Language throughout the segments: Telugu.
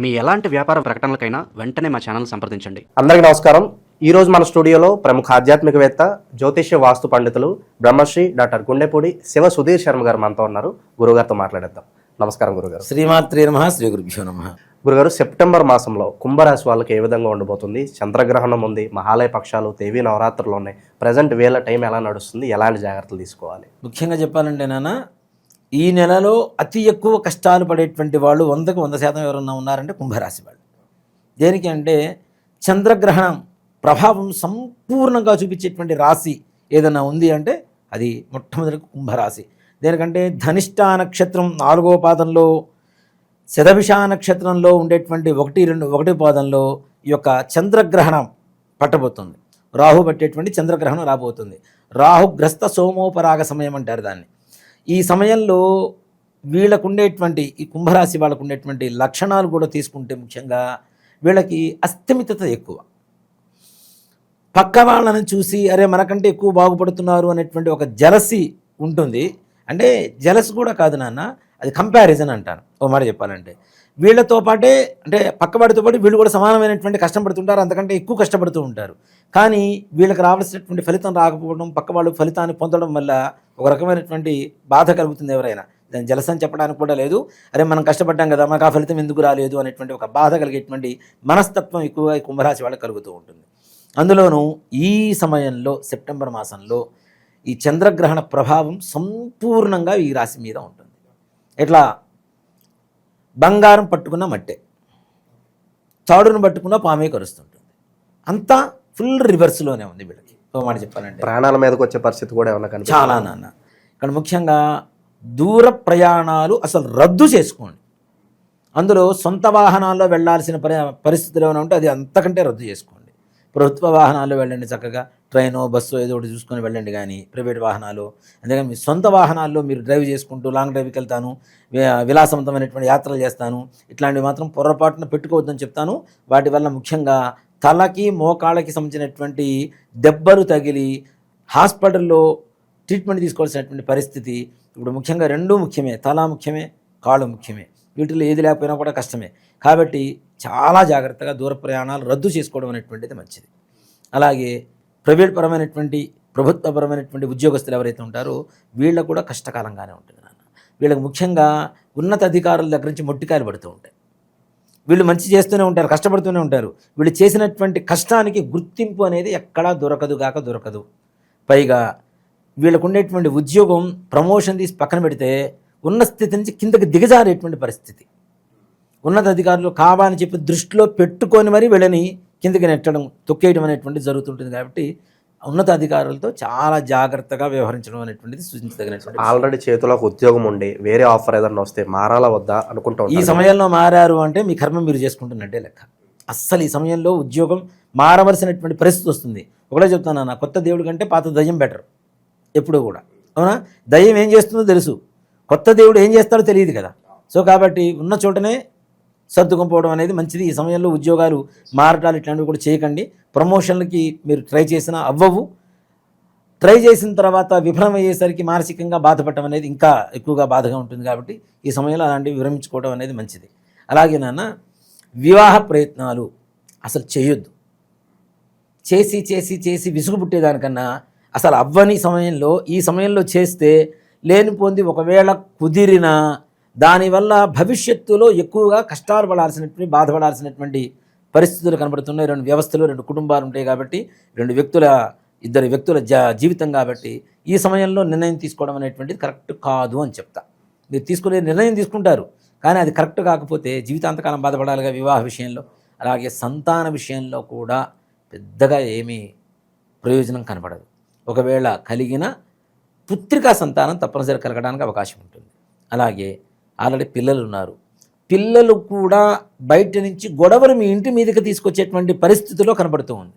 మీ ఎలాంటి వ్యాపార ప్రకటనలకైనా వెంటనే మా ఛానల్ సంప్రదించండి. అందరికీ నమస్కారం. ఈ రోజు మన స్టూడియోలో ప్రముఖ ఆధ్యాత్మికవేత్త జ్యోతిష్య వాస్తు పండితులు బ్రహ్మశ్రీ డాక్టర్ గుండెపూడి శివ సుధీర్ శర్మ గారు మనతో ఉన్నారు. గురుగారితో మాట్లాడేద్దాం. నమస్కారం గురుగారు. శ్రీమాత్రే నమ శ్రీ గురుభ్యో నమ. గురుగారు సెప్టెంబర్ మాసంలో కుంభరాశి వాళ్ళకి ఏ విధంగా ఉండబోతుంది? చంద్రగ్రహణం ఉంది మహాలయ పక్షాలు దేవీ నవరాత్రులు ఉన్నాయి. ప్రజెంట్ వేళ టైం ఎలా నడుస్తుంది? ఎలాంటి జాగ్రత్తలు తీసుకోవాలి? ముఖ్యంగా చెప్పాలంటే నాన్న ఈ నెలలో అతి ఎక్కువ కష్టాలు పడేటువంటి వాళ్ళు వందకు వంద శాతం ఎవరన్నా ఉన్నారంటే కుంభరాశి వాళ్ళు. దేనికి అంటే చంద్రగ్రహణం ప్రభావం సంపూర్ణంగా చూపించేటువంటి రాశి ఏదన్నా ఉంది అంటే అది మొట్టమొదటి కుంభరాశి. దేనికంటే ధనిష్టా నక్షత్రం నాలుగో పాదంలో శతభిషా నక్షత్రంలో ఉండేటువంటి ఒకటి రెండు ఒకటి పాదంలో ఈ యొక్క చంద్రగ్రహణం పట్టబోతుంది. రాహు పట్టేటువంటి చంద్రగ్రహణం రాబోతుంది. రాహుగ్రస్త సోమోపరాగ సమయం అంటారు దాన్ని. ఈ సమయంలో వీళ్ళకు ఉండేటువంటి ఈ కుంభరాశి వాళ్ళకు ఉండేటువంటి లక్షణాలు కూడా తీసుకుంటే ముఖ్యంగా వీళ్ళకి అస్థిమితత ఎక్కువ. పక్క వాళ్ళని చూసి అరే మనకంటే ఎక్కువ బాగుపడుతున్నారు అనేటువంటి ఒక జలసి ఉంటుంది. అంటే జలస్ కూడా కాదు నాన్న అది కంపారిజన్ అంటాను. ఓ మాట చెప్పాలంటే. వీళ్ళతో పాటే అంటే పక్కవాడితో పాటు వీళ్ళు కూడా సమానమైనటువంటి కష్టం పడుతుంటారు అంతకంటే ఎక్కువ కష్టపడుతూ ఉంటారు. కానీ వీళ్ళకి రావాల్సినటువంటి ఫలితం రాకపోవడం పక్క వాళ్ళు ఫలితాన్ని పొందడం వల్ల ఒక రకమైనటువంటి బాధ కలుగుతుంది ఎవరైనా. దాని జలసం చెప్పడానికి కూడా లేదు. అరే మనం కష్టపడ్డాం కదా మాకు ఆ ఫలితం ఎందుకు రాలేదు అనేటువంటి ఒక బాధ కలిగేటువంటి మనస్తత్వం ఎక్కువగా ఈ కుంభరాశి వాళ్ళకి కలుగుతూ ఉంటుంది. అందులోనూ ఈ సమయంలో సెప్టెంబర్ మాసంలో ఈ చంద్రగ్రహణ ప్రభావం సంపూర్ణంగా ఈ రాశి మీద ఉంటుంది. ఎట్లా? బంగారం పట్టుకున్న మట్టే. తాడును పట్టుకున్న పామే కరుస్తుంటుంది. అంతా ఫుల్ రివర్స్లోనే ఉంది వీళ్ళకి. మాట చెప్పాలంటే. ప్రాణాల మీదకి వచ్చే పరిస్థితి కూడా ఏమన్నా చాలా నాన్న. ఇక్కడ ముఖ్యంగా దూర ప్రయాణాలు అసలు రద్దు చేసుకోండి. అందులో సొంత వాహనాల్లో వెళ్ళాల్సిన పరి పరిస్థితులు ఏమైనా ఉంటే అది అంతకంటే రద్దు చేసుకోండి. ప్రభుత్వ వాహనాల్లో వెళ్ళండి చక్కగా. ట్రైనో బస్సు ఏదో ఒకటి చూసుకొని వెళ్ళండి కానీ ప్రైవేట్ వాహనాలు. అంతేగాని మీ సొంత వాహనాల్లో మీరు డ్రైవ్ చేసుకుంటూ లాంగ్ డ్రైవ్కి వెళ్తాను విలాసవంతమైనటువంటి యాత్రలు చేస్తాను ఇట్లాంటివి మాత్రం పొరపాటున పెట్టుకోవద్దని చెప్తాను. వాటి వల్ల ముఖ్యంగా తలకి మోకాళ్ళకి సంబంధించినటువంటి దెబ్బలు తగిలి హాస్పిటల్లో ట్రీట్మెంట్ తీసుకోవాల్సినటువంటి పరిస్థితి ఇప్పుడు ముఖ్యంగా రెండూ ముఖ్యమే. తల ముఖ్యమే కాళ్ళు ముఖ్యమే. వీటిలో ఏది లేకపోయినా కూడా కష్టమే. కాబట్టి చాలా జాగ్రత్తగా దూర ప్రయాణాలు రద్దు చేసుకోవడం అనేటువంటిది మంచిది. అలాగే ప్రైవేట్ పరమైనటువంటి ప్రభుత్వపరమైనటువంటి ఉద్యోగస్తులు ఎవరైతే ఉంటారో వీళ్ళకు కూడా కష్టకాలంగానే ఉంటుంది నాన్న. వీళ్ళకి ముఖ్యంగా ఉన్నత అధికారుల దగ్గర నుంచి మొట్టికాయలు పడుతూ ఉంటాయి. వీళ్ళు మంచి చేస్తూనే ఉంటారు కష్టపడుతూనే ఉంటారు. వీళ్ళు చేసినటువంటి కష్టానికి గుర్తింపు అనేది ఎక్కడా దొరకదు గాక దొరకదు. పైగా వీళ్ళకు ఉండేటువంటి ఉద్యోగం ప్రమోషన్ తీసి పక్కన పెడితే ఉన్న స్థితి నుంచి కిందకి దిగజారేటువంటి పరిస్థితి. ఉన్నత అధికారులు కావాలని చెప్పి దృష్టిలో పెట్టుకొని మరి వీళ్ళని కిందకి నెట్టడం తొక్కేయడం అనేటువంటిది జరుగుతుంటుంది కాబట్టి ఉన్నత అధికారులతో చాలా జాగ్రత్తగా వ్యవహరించడం అనేటువంటిది సూచించదగినటువంటి ఆల్రెడీ చేతిలో ఒక ఉద్యోగం ఉండి వేరే ఆఫర్ ఏదన్నా వస్తే మారాలా వద్దా అనుకుంటూ ఈ సమయంలో మారారు అంటే మీ కర్మ మీరు చేసుకుంటున్నట్టే లెక్క. అస్సలు ఈ సమయంలో ఉద్యోగం మారవలసినటువంటి పరిస్థితి వస్తుంది. ఒకటే చెప్తాను నా కొత్త దేవుడి కంటే పాత దయ్యం బెటర్ ఎప్పుడూ కూడా. అవునా? దయ్యం ఏం చేస్తుందో తెలుసు. కొత్త దేవుడు ఏం చేస్తాడో తెలియదు కదా. సో కాబట్టి ఉన్న చోటనే సర్దుకుపోవడం అనేది మంచిది. ఈ సమయంలో ఉద్యోగాలు మారటాలు ఇట్లాంటివి కూడా చేయకండి. ప్రమోషన్లకి మీరు ట్రై చేసినా అవ్వవు. ట్రై చేసిన తర్వాత విఫలమయ్యేసరికి మానసికంగా బాధపడటం అనేది ఇంకా ఎక్కువగా బాధగా ఉంటుంది కాబట్టి ఈ సమయంలో అలాంటివి విరమించుకోవడం అనేది మంచిది. అలాగే నాన్న వివాహ ప్రయత్నాలు అసలు చేయొద్దు. చేసి చేసి చేసి విసుగు పుట్టేదానికన్నా అసలు అవ్వని సమయంలో ఈ సమయంలో చేస్తే లేనిపోంది ఒకవేళ కుదిరినా దానివల్ల భవిష్యత్తులో ఎక్కువగా కష్టాలు పడాల్సినటువంటి బాధపడాల్సినటువంటి పరిస్థితులు కనబడుతున్నాయి. రెండు వ్యవస్థలు రెండు కుటుంబాలు ఉంటాయి కాబట్టి రెండు వ్యక్తుల ఇద్దరు వ్యక్తుల జీవితం కాబట్టి ఈ సమయంలో నిర్ణయం తీసుకోవడం అనేటువంటిది కరెక్ట్ కాదు అని చెప్తా. మీరు తీసుకునే నిర్ణయం తీసుకుంటారు. కానీ అది కరెక్ట్ కాకపోతే జీవితాంతకాలం బాధపడాలిగా వివాహ విషయంలో. అలాగే సంతాన విషయంలో కూడా పెద్దగా ఏమీ ప్రయోజనం కనబడదు. ఒకవేళ కలిగిన పుత్రికా సంతానం తప్పనిసరి కలగడానికి అవకాశం ఉంటుంది. అలాగే ఆల్రెడీ పిల్లలు ఉన్నారు పిల్లలు కూడా బయట నుంచి గొడవలు మీ ఇంటి మీదకి తీసుకొచ్చేటువంటి పరిస్థితిలో కనబడుతూ ఉంది.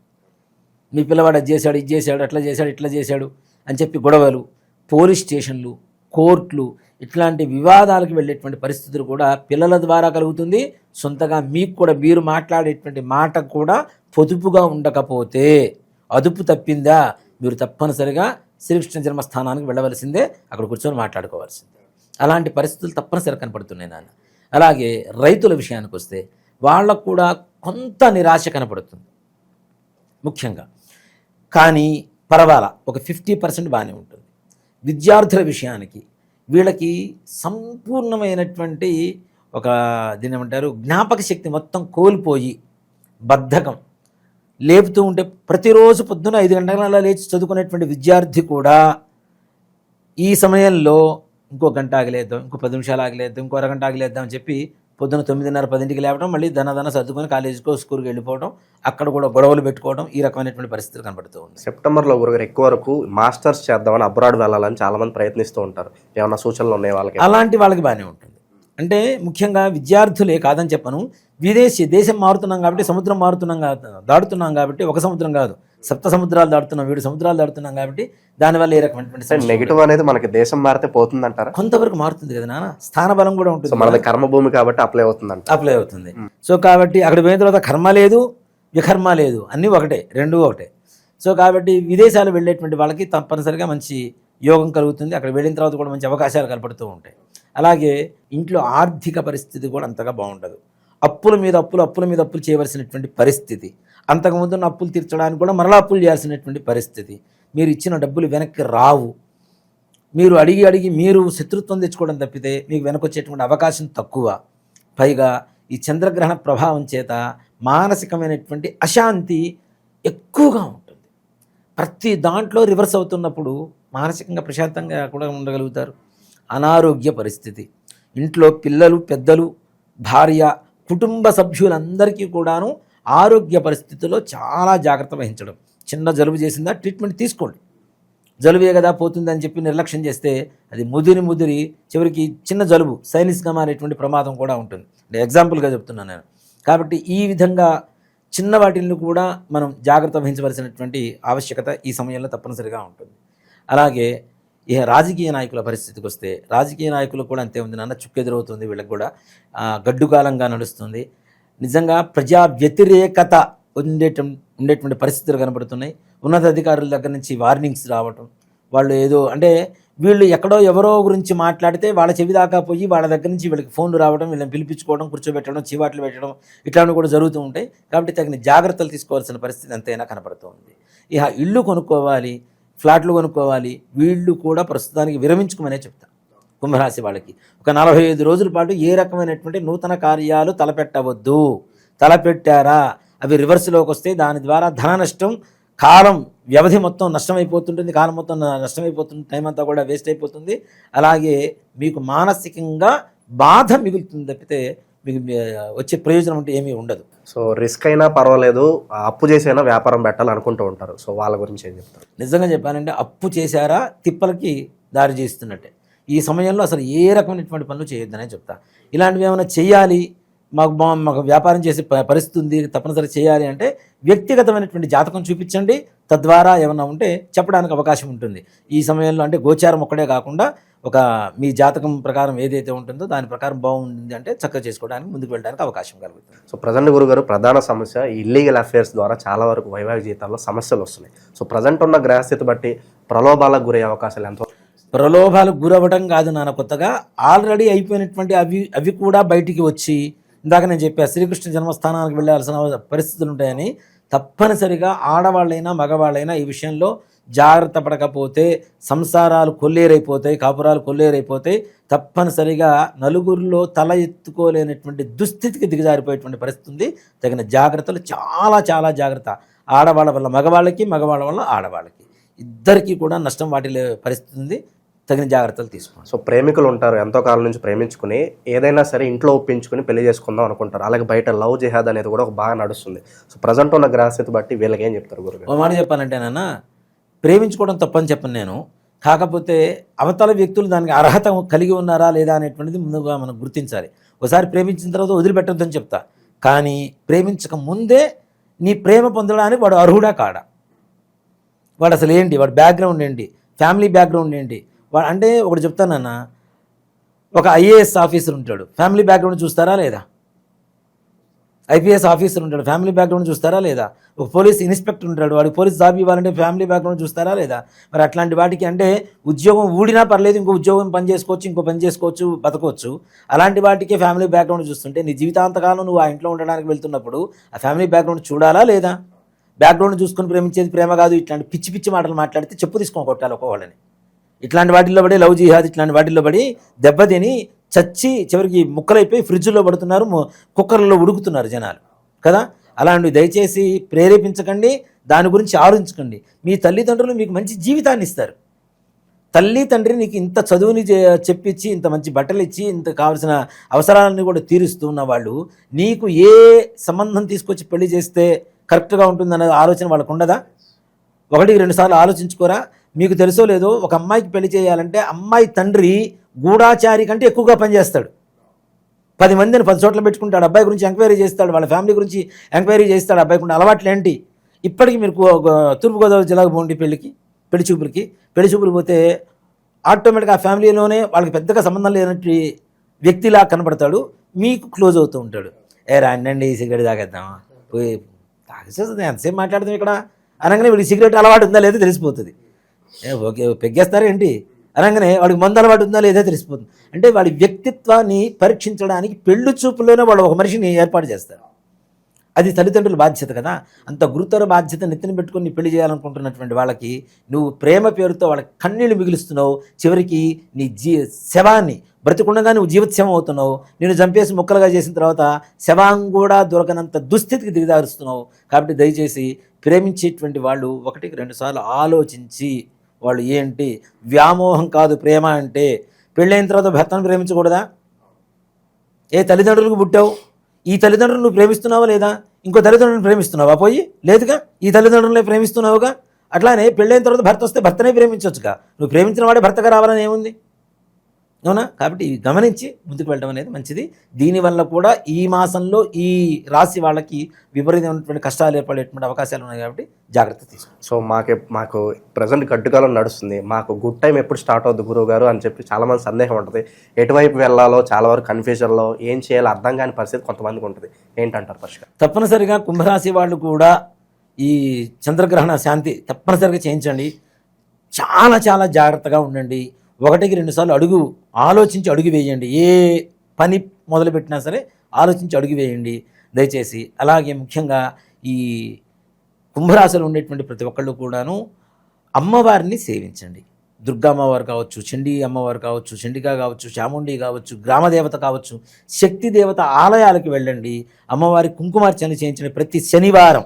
మీ పిల్లవాడు అది చేశాడు ఇది చేశాడు అట్లా చేశాడు ఇట్లా చేశాడు అని చెప్పి గొడవలు పోలీస్ స్టేషన్లు కోర్టులు ఇట్లాంటి వివాదాలకు వెళ్ళేటువంటి పరిస్థితులు కూడా పిల్లల ద్వారా కలుగుతుంది. సొంతగా మీకు కూడా మీరు మాట్లాడేటువంటి మాట కూడా పొదుపుగా ఉండకపోతే అదుపు తప్పిందా? మీరు తప్పనిసరిగా శ్రీకృష్ణ జన్మస్థానానికి వెళ్ళవలసిందే. అక్కడ కూర్చొని మాట్లాడుకోవాల్సిందే. అలాంటి పరిస్థితులు తప్పనిసరి కనపడుతున్నాయి నాన్న. అలాగే రైతుల విషయానికి వస్తే వాళ్ళకు కూడా కొంత నిరాశ కనపడుతుంది. ముఖ్యంగా. కానీ పర్వాలా ఒక ఫిఫ్టీ పర్సెంట్ బాగానే ఉంటుంది. విద్యార్థుల విషయానికి వీళ్ళకి సంపూర్ణమైనటువంటి ఒక దీని ఏమంటారు? జ్ఞాపక శక్తి మొత్తం కోల్పోయి బద్ధకం. లేపుతూ ఉంటే ప్రతిరోజు పొద్దున ఐదు గంటల లేచి చదువుకునేటువంటి విద్యార్థి కూడా ఈ సమయంలో ఇంకో గంట ఆగలేద్దాం ఇంకో పది నిమిషాలు ఆగలేద్దాం ఇంకో అరగంట ఆగలేద్దాం అని చెప్పి పొద్దున తొమ్మిదిన్నర పదింటికి లేవడం మళ్ళీ ధన ధన సర్దుకొని కాలేజీకో స్కూల్కి వెళ్ళిపోవడం అక్కడ కూడా గొడవలు పెట్టుకోవడం ఈ రకమైనటువంటి పరిస్థితులు కనబడుతూ ఉంది సెప్టెంబర్లో గురుగారు ఎక్కువ వరకు మాస్టర్స్ చేద్దామని అబ్రాడ్ వెళ్ళాలని చాలా మంది ప్రయత్నిస్తూ ఉంటారు. ఏమన్నా సూచనలు ఉన్నాయి వాళ్ళకి? అలాంటి వాళ్ళకి బాగానే ఉంటుంది. అంటే ముఖ్యంగా విద్యార్థులే కాదని చెప్పను. విదేశీ దేశం మారుతున్నాం కాబట్టి సముద్రం మారుతున్నాం దాటుతున్నాం కాబట్టి ఒక సముద్రం కాదు. సప్త సముద్రాలు దాటుతున్నాం వీడు సముద్రాలు దాటుతున్నాం కాబట్టి దానివల్ల ఏ రకమైనటువంటి నెగిటివ్ అనేది మనకి దేశం మారితే పోతుందంటారా? కొంతవరకు మారుతుంది కదా నాన్న. స్థానబలం కూడా సో ఉంటుంది మనది కర్మభూమి కాబట్టి అప్లై అవుతుందంట. అప్లై అవుతుంది. సో కాబట్టి అక్కడ పోయిన తర్వాత కర్మ లేదు వికర్మ లేదు. అన్నీ ఒకటే రెండు ఒకటే. సో కాబట్టి విదేశాలు వెళ్ళేటువంటి వాళ్ళకి తప్పనిసరిగా మంచి యోగం కలుగుతుంది. అక్కడ వెళ్ళిన తర్వాత కూడా మంచి అవకాశాలు కనపడుతూ ఉంటాయి. అలాగే ఇంట్లో ఆర్థిక పరిస్థితి కూడా అంతగా బాగుండదు. అప్పుల మీద అప్పులు అప్పుల మీద అప్పులు చేయవలసినటువంటి పరిస్థితి. అంతకుముందు ఉన్న అప్పులు తీర్చడానికి కూడా మరలా అప్పులు చేయాల్సినటువంటి పరిస్థితి. మీరు ఇచ్చిన డబ్బులు వెనక్కి రావు. మీరు అడిగి అడిగి మీరు శత్రుత్వం తెచ్చుకోవడం తప్పితే మీకు వెనకొచ్చేటువంటి అవకాశం తక్కువ. పైగా ఈ చంద్రగ్రహణ ప్రభావం చేత మానసికమైనటువంటి అశాంతి ఎక్కువగా ఉంటుంది. ప్రతి దాంట్లో రివర్స్ అవుతున్నప్పుడు మానసికంగా ప్రశాంతంగా కూడా ఉండగలుగుతారు. అనారోగ్య పరిస్థితి. ఇంట్లో పిల్లలు పెద్దలు భార్య కుటుంబ సభ్యులందరికీ కూడాను ఆరోగ్య పరిస్థితుల్లో చాలా జాగ్రత్త వహించడం. చిన్న జలుబు చేసిందా ట్రీట్మెంట్ తీసుకోండి. జలుబే కదా పోతుందని చెప్పి నిర్లక్ష్యం చేస్తే అది ముదిరి ముదిరి చివరికి చిన్న జలుబు సైనిస్గా మారేటువంటి ప్రమాదం కూడా ఉంటుంది. అంటే ఎగ్జాంపుల్గా చెప్తున్నాను నేను. కాబట్టి ఈ విధంగా చిన్న వాటిని కూడా మనం జాగ్రత్త వహించవలసినటువంటి ఆవశ్యకత ఈ సమయంలో తప్పనిసరిగా ఉంటుంది. అలాగే ఇక రాజకీయ నాయకుల పరిస్థితికి వస్తే రాజకీయ నాయకులు కూడా అంతే ఉంది నాన్న చుక్కెదురవుతుంది వీళ్ళకి కూడా. గడ్డుకాలంగా నడుస్తుంది. నిజంగా ప్రజా వ్యతిరేకత ఉండేట ఉండేటువంటి పరిస్థితులు కనబడుతున్నాయి. ఉన్నతాధికారుల దగ్గర నుంచి వార్నింగ్స్ రావటం వాళ్ళు ఏదో అంటే వీళ్ళు ఎక్కడో ఎవరో గురించి మాట్లాడితే వాళ్ళ చెవి దాకా పోయి వాళ్ళ దగ్గర నుంచి వీళ్ళకి ఫోన్లు రావడం వీళ్ళని పిలిపించుకోవడం కూర్చోబెట్టడం చీవాట్లు పెట్టడం ఇట్లాంటివి కూడా జరుగుతూ ఉంటాయి. కాబట్టి తగిన జాగ్రత్తలు తీసుకోవాల్సిన పరిస్థితి ఎంతైనా కనబడుతుంది. ఇక ఇల్లు కొనుక్కోవాలి ఫ్లాట్లు కొనుక్కోవాలి వీళ్ళు కూడా ప్రస్తుతానికి విరమించుకోమనే చెప్తా కుంభరాశి వాళ్ళకి. ఒక నలభై ఐదు రోజుల పాటు ఏ రకమైనటువంటి నూతన కార్యాలు తలపెట్టవద్దు. తలపెట్టారా? అవి రివర్స్లోకి వస్తే దాని ద్వారా ధన నష్టం కాలం వ్యవధి మొత్తం నష్టమైపోతుంటుంది కాలం మొత్తం నష్టమైపోతుంది టైం అంతా కూడా వేస్ట్ అయిపోతుంది. అలాగే మీకు మానసికంగా బాధ మిగులుతుంది తప్పితే మీకు వచ్చే ప్రయోజనం అంటే ఏమీ ఉండదు. సో రిస్క్ అయినా పర్వాలేదు అప్పు చేసైనా వ్యాపారం పెట్టాలి అనుకుంటూ ఉంటారు. సో వాళ్ళ గురించి ఏం చెప్తారు? నిజంగా చెప్పానంటే అప్పు చేశారా తిప్పలకి దారి చేస్తున్నట్టే. ఈ సమయంలో అసలు ఏ రకమైనటువంటి పనులు చేయొద్దనే చెప్తా. ఇలాంటివి ఏమైనా చేయాలి? మాకు బా మాకు వ్యాపారం చేసే ప- పరిస్థితి ఉంది తప్పనిసరి చేయాలి అంటే వ్యక్తిగతమైనటువంటి జాతకం చూపించండి. తద్వారా ఏమన్నా ఉంటే చెప్పడానికి అవకాశం ఉంటుంది. ఈ సమయంలో అంటే గోచారం ఒక్కడే కాకుండా ఒక మీ జాతకం ప్రకారం ఏదైతే ఉంటుందో దాని ప్రకారం బాగుంది అంటే చక్కగా చేసుకోవడానికి ముందుకు వెళ్ళడానికి అవకాశం కలుగుతుంది. సో ప్రజెంట్ గురుగారు ప్రధాన సమస్య ఇల్లీగల్ అఫేర్స్ ద్వారా చాలా వరకు వైవాహిక జీవితాల్లో సమస్యలు వస్తున్నాయి. సో ప్రజెంట్ ఉన్న గ్రహస్థితి బట్టి ప్రలోభాలకు గురయ్యే అవకాశాలు ఎంతో ప్రలోభాలకు గురవ్వడం కాదు నాన్న కొత్తగా. ఆల్రెడీ అయిపోయినటువంటి అవి అవి కూడా బయటికి వచ్చి ఇందాక నేను చెప్పా శ్రీకృష్ణ జన్మస్థానానికి వెళ్ళాల్సిన పరిస్థితులు ఉంటాయని తప్పనిసరిగా ఆడవాళ్ళైనా మగవాళ్ళైనా ఈ విషయంలో జాగ్రత్త పడకపోతే సంసారాలు కొల్లేరైపోతాయి కాపురాలు కొల్లేరైపోతాయి. తప్పనిసరిగా నలుగురిలో తల ఎత్తుకోలేనటువంటి దుస్థితికి దిగజారిపోయేటువంటి పరిస్థితి ఉంది. తగిన జాగ్రత్తలు చాలా చాలా జాగ్రత్త. ఆడవాళ్ళ వల్ల మగవాళ్ళకి మగవాళ్ళ వల్ల ఆడవాళ్ళకి. ఇద్దరికీ కూడా నష్టం వాటిల్లే పరిస్థితి ఉంది. తగిన జాగ్రత్తలు తీసుకోండి. సో ప్రేమికులు ఉంటారు ఎంతో కాలం నుంచి ప్రేమించుకుని ఏదైనా సరే ఇంట్లో ఒప్పించుకుని పెళ్ళి చేసుకుందాం అనుకుంటారు. అలాగే బయట లవ్ జిహాద్ అనేది కూడా ఒక బాగా నడుస్తుంది. సో ప్రజెంట్ ఉన్న గ్రహస్థితి బట్టి వీళ్ళకి ఏం చెప్తారు గురుగారు? ఒక మాట చెప్పాలంటే నాన్న ప్రేమించుకోవడం తప్పని చెప్పను నేను. కాకపోతే అవతల వ్యక్తులు దానికి అర్హత కలిగి ఉన్నారా లేదా అనేటువంటిది ముందుగా మనం గుర్తించాలి. ఒకసారి ప్రేమించిన తర్వాత వదిలిపెట్టొద్దని చెప్తా. కానీ ప్రేమించక ముందే నీ ప్రేమ పొందడానికి వాడు అర్హుడా కాడా? వాడు అసలు ఏంటి? వాడు బ్యాక్గ్రౌండ్ ఏంటి? ఫ్యామిలీ బ్యాక్గ్రౌండ్ ఏంటి? అంటే ఒకటి చెప్తానన్న ఒక ఐఏఎస్ ఆఫీసర్ ఉంటాడు. ఫ్యామిలీ బ్యాక్గ్రౌండ్ చూస్తారా లేదా? ఐపీఎస్ ఆఫీసర్ ఉంటాడు. ఫ్యామిలీ బ్యాక్గ్రౌండ్ చూస్తారా లేదా? ఒక పోలీస్ ఇన్స్పెక్టర్ ఉంటాడు. వాడికి పోలీస్ జాబ్ ఇవ్వాలంటే ఫ్యామిలీ బ్యాక్గ్రౌండ్ చూస్తారా లేదా? మరి అట్లాంటి వాటికి అంటే ఉద్యోగం ఊడినా పర్లేదు ఇంకో ఉద్యోగం పని చేసుకోవచ్చు ఇంకో పని చేసుకోవచ్చు బతకవచ్చు అలాంటి వాటికి ఫ్యామిలీ బ్యాక్గ్రౌండ్ చూస్తుంటే నీ జీవితాంతకాలం నువ్వు ఆ ఇంట్లో ఉండడానికి వెళ్తున్నప్పుడు ఆ ఫ్యామిలీ బ్యాక్గ్రౌండ్ చూడాలా లేదా? బ్యాక్గ్రౌండ్ చూసుకొని ప్రేమించేది ప్రేమ కాదు. ఇట్లాంటి పిచ్చి పిచ్చి మాటలు మాట్లాడితే చెప్పు తీసుకొని కొట్టాలి ఒక్కొక్కళ్ళని. ఇట్లాంటి వాటిల్లో పడి లవ్ జిహాద్ ఇట్లాంటి వాటిల్లో పడి దెబ్బతిని చచ్చి చివరికి ముక్కలైపోయి ఫ్రిడ్జ్లో పడుతున్నారు ము- ఉడుకుతున్నారు జనాలు. కదా? అలాంటివి దయచేసి ప్రేరేపించకండి దాని గురించి ఆలోచించకండి. మీ తల్లిదండ్రులు మీకు మంచి జీవితాన్ని ఇస్తారు. తల్లి తండ్రి నీకు ఇంత చదువుని చే- చెప్పించి ఇంత మంచి బట్టలు ఇచ్చి ఇంత కావలసిన అవసరాలను కూడా తీరుస్తూ ఉన్న వాళ్ళు నీకు ఏ సంబంధం తీసుకొచ్చి పెళ్ళి చేస్తే కరెక్ట్గా ఉంటుందనే ఆలోచన వాళ్ళకు ఉండదా? ఒకటికి రెండుసార్లు ఆలోచించుకోరా మీకు తెలుసో లేదో ఒక అమ్మాయికి పెళ్ళి చేయాలంటే అమ్మాయి తండ్రి గూఢాచారి కంటే ఎక్కువగా పనిచేస్తాడు. పది మందిని పది చోట్ల పెట్టుకుంటాడు. అబ్బాయి గురించి ఎంక్వైరీ చేస్తాడు. వాళ్ళ ఫ్యామిలీ గురించి ఎంక్వైరీ చేస్తాడు. అబ్బాయి ఉన్న అలవాట్లు ఏంటి? ఇప్పటికీ మీరు తూర్పుగోదావరి జిల్లాకు పోండి పెళ్ళికి పెళ్ళి చూపులకి. పెళ్ళి చూపులు పోతే ఆటోమేటిక్గా ఆ ఫ్యామిలీలోనే వాళ్ళకి పెద్దగా సంబంధం లేనట్టు వ్యక్తిలా కనబడతాడు మీకు క్లోజ్ అవుతూ ఉంటాడు. ఏ రాండి సిగరెట్ తాగేద్దామా? పోయి తాగేసేస్తుంది ఎంతసేపు మాట్లాడదాం ఇక్కడ? అనగానే వీడికి సిగరెట్ అలవాటు ఉందా లేదో తెలిసిపోతుంది. ఓకే పెగ్గేస్తారా ఏంటి అనగానే వాడికి మందు అలవాటు ఉందా లేదా తెలిసిపోతుంది. అంటే వాడి వ్యక్తిత్వాన్ని పరీక్షించడానికి పెళ్ళి చూపులోనే వాళ్ళు ఒక మనిషిని ఏర్పాటు చేస్తారు. అది తల్లిదండ్రుల బాధ్యత కదా. అంత గురుతర బాధ్యత నెత్తిన పెట్టుకొని పెళ్ళి చేయాలనుకుంటున్నటువంటి వాళ్ళకి నువ్వు ప్రేమ పేరుతో వాళ్ళకి కన్నీళ్ళు మిగులుస్తున్నావు. చివరికి నీ జీ శవాన్ని బ్రతికుండగా నువ్వు జీవత్శవం అవుతున్నావు. నేను చంపేసి ముక్కలుగా చేసిన తర్వాత శవం కూడా దొరకనంత దుస్థితికి దిగదారుస్తున్నావు కాబట్టి దయచేసి ప్రేమించేటువంటి వాళ్ళు ఒకటికి రెండుసార్లు ఆలోచించి వాళ్ళు ఏంటి? వ్యామోహం కాదు ప్రేమ అంటే పెళ్ళైన తర్వాత భర్తను ప్రేమించకూడదా? ఏ తల్లిదండ్రులకు పుట్టావు? ఈ తల్లిదండ్రులు నువ్వు ప్రేమిస్తున్నావా లేదా? ఇంకో తల్లిదండ్రులను ప్రేమిస్తున్నావా? పోయి లేదుగా? ఈ తల్లిదండ్రులనే ప్రేమిస్తున్నావుగా? అట్లానే పెళ్ళైన తర్వాత భర్త వస్తే భర్తనే ప్రేమించవచ్చుగా నువ్వు ప్రేమించిన వాడే భర్తగా రావాలని ఏముంది? అవునా? కాబట్టి ఇవి గమనించి ముందుకు వెళ్ళడం అనేది మంచిది. దీనివల్ల కూడా ఈ మాసంలో ఈ రాశి వాళ్ళకి విపరీతమైనటువంటి కష్టాలు ఏర్పడేటువంటి అవకాశాలు ఉన్నాయి కాబట్టి జాగ్రత్త తీసుకోండి. సో మాకే మాకు ప్రజెంట్ గడ్డుకాలం నడుస్తుంది. మాకు గుడ్ టైం ఎప్పుడు స్టార్ట్ అవుద్ది గురువు గారు అని చెప్పి చాలా మంది సందేహం ఉంటుంది. ఎటువైపు వెళ్ళాలో చాలా వరకు కన్ఫ్యూజన్లో ఏం చేయాలో అర్థం కాని పరిస్థితి కొంతమందికి ఉంటుంది. ఏంటంటారు పరిష్కారం? తప్పనిసరిగా కుంభరాశి వాళ్ళు కూడా ఈ చంద్రగ్రహణ శాంతి తప్పనిసరిగా చేయించండి. చాలా చాలా జాగ్రత్తగా ఉండండి. ఒకటికి రెండుసార్లు అడుగు ఆలోచించి అడుగు వేయండి. ఏ పని మొదలుపెట్టినా సరే ఆలోచించి అడుగు వేయండి. దయచేసి అలాగే ముఖ్యంగా ఈ కుంభరాశిలో ఉండేటువంటి ప్రతి ఒక్కళ్ళు కూడాను అమ్మవారిని సేవించండి. దుర్గా అమ్మవారు కావచ్చు చండీ అమ్మవారు కావచ్చు చండికా కావచ్చు చాముండి కావచ్చు గ్రామదేవత కావచ్చు శక్తి దేవత ఆలయాలకు వెళ్ళండి. అమ్మవారి కుంకుమార్చన చేయించండి ప్రతి శనివారం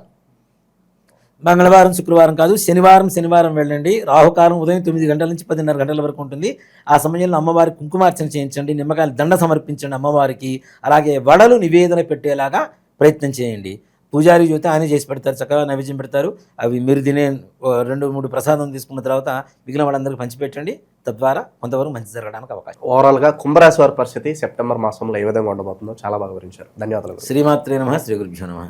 మంగళవారం శుక్రవారం కాదు శనివారం శనివారం వెళ్ళండి. రాహుకాలం ఉదయం తొమ్మిది గంటల నుంచి పదిన్నర గంటల వరకు ఉంటుంది. ఆ సమయంలో అమ్మవారికి కుంకుమార్చన చేయించండి నిమ్మకాయలు దండ సమర్పించండి అమ్మవారికి. అలాగే వడలు నివేదన పెట్టేలాగా ప్రయత్నం చేయండి. పూజారి జ్యోతి ఆయన చేసి పెడతారు చక్కగా నైవేద్యం పెడతారు. అవి మీరు తినే రెండు మూడు ప్రసాదం తీసుకున్న తర్వాత మిగిలిన వాళ్ళందరికీ పంచిపెట్టండి. తద్వారా కొంతవరకు మంచి జరగడానికి అవకాశం. ఓవరాల్గా కుంభరాశి వారి పరిస్థితి సెప్టెంబర్ మాసంలో ఏ విధంగా ఉండబోతుందో చాలా బాగా వివరించారు. ధన్యవాదాలు. శ్రీమాత్రే నమ శ్రీ గురుభ్యో నమ.